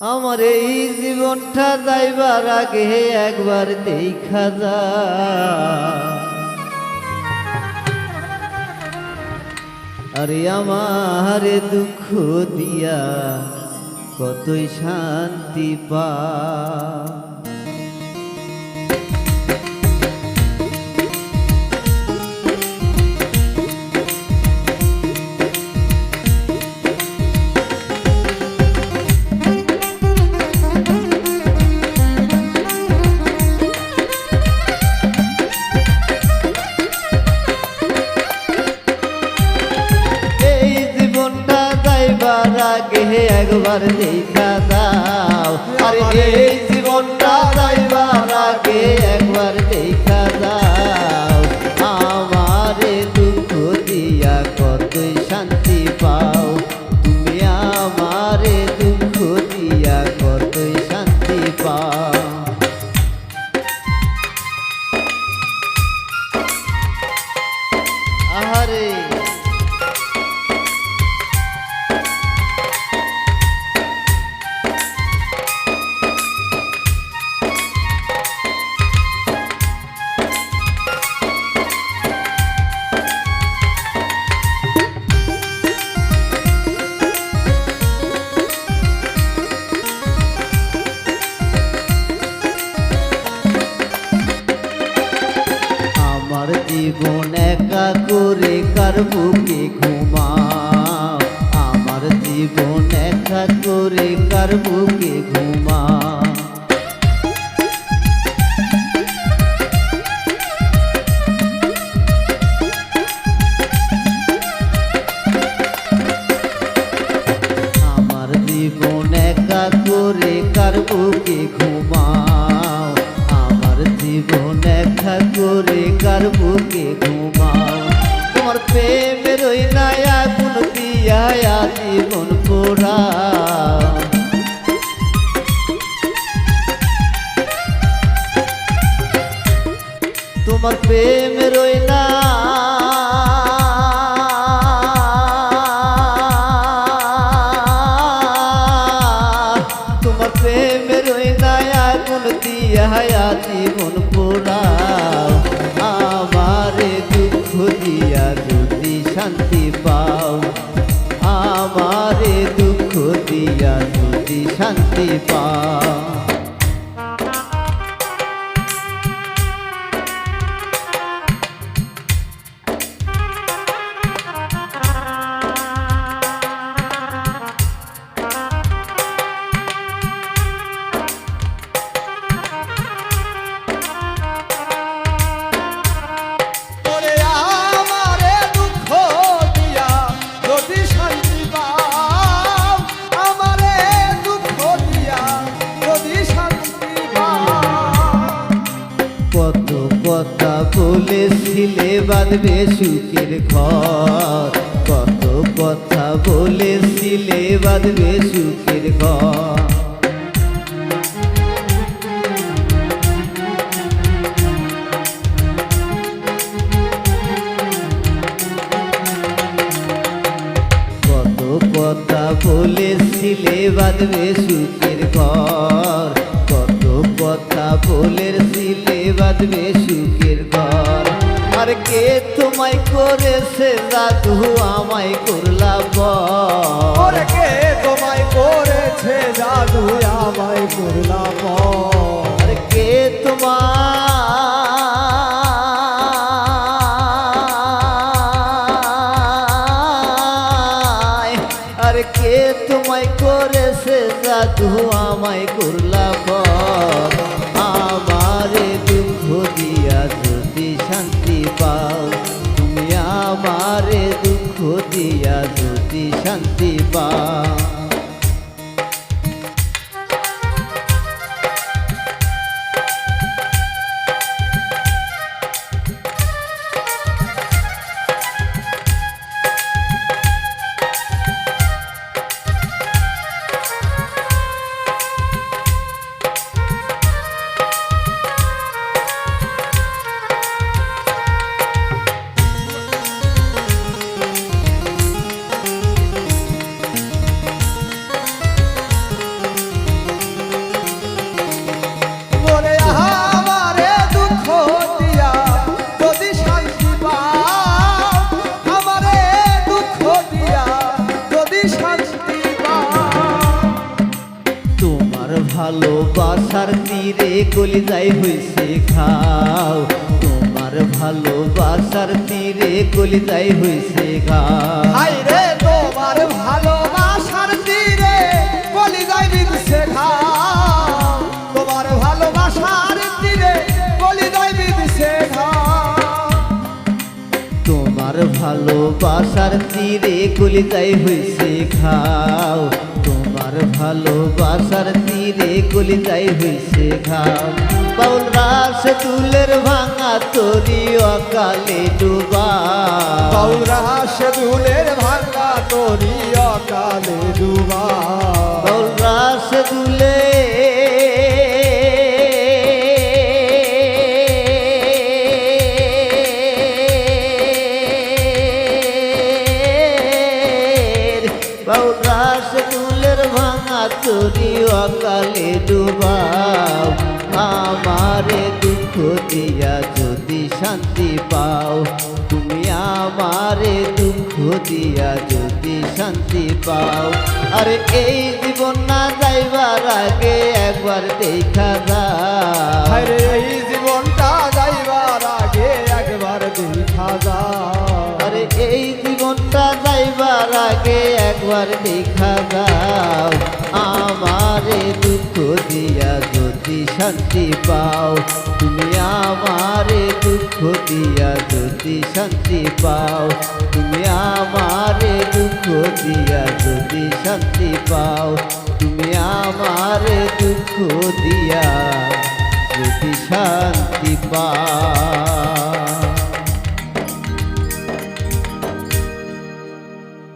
আমার এই জীবনটা যাইবার আগে একবার দেখা যা। আরে আমার দুঃখ দিয়া কতই শান্তি পা একবার দেখা দাও। আরে এই জীবনটা যাইবার আগে একবার দেখা জীবন একা করে কার বুকে ঘুমাও? আমার জীবন একা করে কার বুকে ঘুমাও? আমার জীবন একা করে কার বুকে ঘুমাও? একা করে বুকে ঘুমাও? তোমার প্রেমের ওই নায়া গুণ দিয়া জীবন পোড়াও। তোমার প্রেমের ওই না তোমার প্রেমের ওই নায়া গুণ দিয়া জীবন পোড়াও। শান্তি পাও। আমারে দুঃখ দিয়া যদি শান্তি পাও। বলেছিলে, বাঁধবে সুখের ঘর। কত কথা বলেছিলে, বাঁধবে সুখের ঘর। কত কথা বলেছিলে, বাঁধবে সুখের ঘর। কত কথা বলেছিলে, বাঁধবে সুখের কে তোমায় করেছে জাদু? আমায় করলা বল ওরে কে তোমায় করেছে জাদু? আমায় করলাম আর কে তোমায়? আর কে তোমায় করেছে জাদু? আমায় করলা বল ভালোবাসার তীরে কলিজাই হইছে খাও তোমার ভালোবাসার তীরে কলিজাই হইছে খাও রে তোমার ভালোবাসার তীরে বলি যাই বিদুষে ঘাও। তোমার ভালোবাসার তীরে বলি যাই বিদুষে ঘাও। তোমার ভালোবাসার তীরে কলিজাই হইছে খাও তোমার ভালোবাসার তীরে কলিজাই হইছে হয়েছে বাউল রাস তুলের ভাঙা তরি অকালে ডুবা পাউল রাস তুলের ভাঙা তোরি অকালে ডুবা বাউল রাস তুলে তরি অকালে ডুবাও আমারে দুঃখ দিয়া যদি শান্তি পাও তুমি আমারে দুঃখ দিয়া যদি শান্তি পাও। আরে এই জীবন না যাইবার আগে একবার দেখা যাও। হাই রে এই জীবনটা যাইবার আগে একবার দেখা যায় আরে এই জীবনটা যাইবার আগে একবার দেখা যাও। দিয়া যদি শান্তি পাও, তুমি আমারে দুঃখ দিয়া যদি শান্তি পাও, তুমি আমারে দুঃখ দিয়া যদি শান্তি পাও, তুমি আমারে দুঃখ দিয়া যদি শান্তি পাও।